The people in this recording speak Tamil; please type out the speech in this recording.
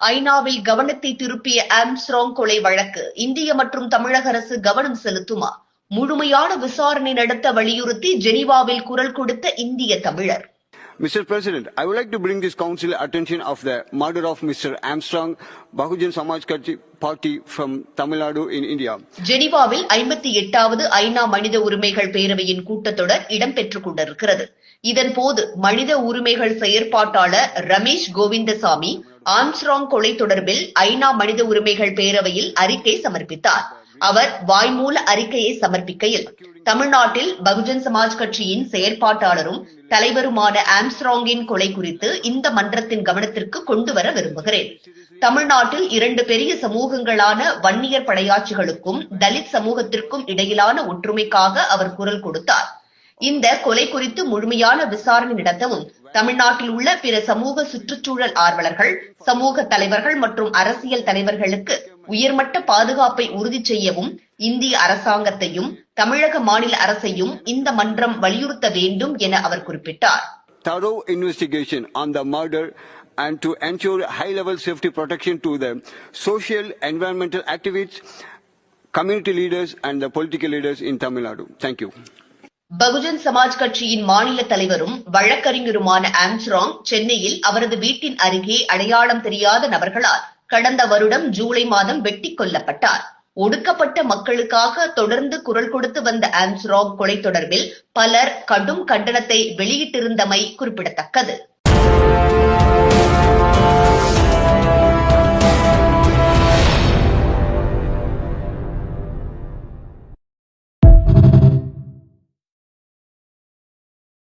ஐநாவில் கவனத்தை திருப்பிய ஆம்ஸ்ட்ராங் கொலை வழக்கு இந்திய மற்றும் தமிழக அரசு கவனம் செலுத்துமா முழுமையான விசாரணை நடத்த வலியுறுத்தி ஜெனீவாவில் குரல் கொடுத்த இந்திய தமிழர் Mr. President, I would like to bring this council attention of the murder of Mr. Armstrong, Bahujan Samaj Party- from Tamil Nadu in India. ஜெனீவாவில் ஐம்பத்தி எட்டாவது ஐநா மனித உரிமைகள் பேரவையின் கூட்டத்தொடர் இடம்பெற்றுக் கொண்டிருக்கிறது இதன்போது மனித உரிமைகள் செயற்பாட்டாளர் ரமேஷ் கோவிந்தசாமி ஆம்ஸ்ட்ராங் கொலை தொடர்பில் ஐநா மனித உரிமைகள் பேரவையில் அறிக்கை சமர்ப்பித்தார். அவர் வாய்மூல அறிக்கையை சமர்ப்பிக்கையில் தமிழ்நாட்டில் பகுஜன் சமாஜ் கட்சியின் செயற்பாட்டாளரும் தலைவருமான ஆம்ஸ்ட்ராங்கின் கொலை குறித்து இந்த மன்றத்தின் கவனத்திற்கு கொண்டு வர விரும்புகிறேன். தமிழ்நாட்டில் இரண்டு பெரிய சமூகங்களான வன்னியர் படையாட்சிகளுக்கும் தலித் சமூகத்திற்கும் இடையிலான ஒற்றுமைக்காக அவர் குரல் கொடுத்தார். இந்த கொலை குறித்து முழுமையான விசாரணை நடத்தவும் தமிழ்நாட்டில் உள்ள பிற சமூக சுற்றுச்சூழல் ஆர்வலர்கள் சமூக தலைவர்கள் மற்றும் அரசியல் தலைவர்களுக்கு உயர்மட்ட பாதுகாப்பை உறுதி செய்யவும் இந்திய அரசாங்கத்தையும் தமிழக மாநில அரசையும் இந்த மன்றம் வலியுறுத்த வேண்டும் என அவர் குறிப்பிட்டார் Thorough investigation on the murder and to ensure high level safety protection to the social, environmental activists, community leaders, and the political leaders in Tamil Nadu. Thank you. Bahujan Samaj கட்சியின் மாநில தலைவரும் வழக்கறிஞருமான ஆம்ஸ்ட்ராங் சென்னையில் அவரது வீட்டின் அருகே அடையாளம் தெரியாத நபர்களால் கடந்த வருடம் ஜூலை மாதம் வெட்டிக் கொல்லப்பட்டார். ஒடுக்கப்பட்ட மக்களுக்காக தொடர்ந்து குரல் கொடுத்து வந்த ஆம்ஸ்ட்ராங் கொலை தொடர்பில் பலர் கடும் கண்டனத்தை வெளியிட்டிருந்தமை குறிப்பிடத்தக்கது.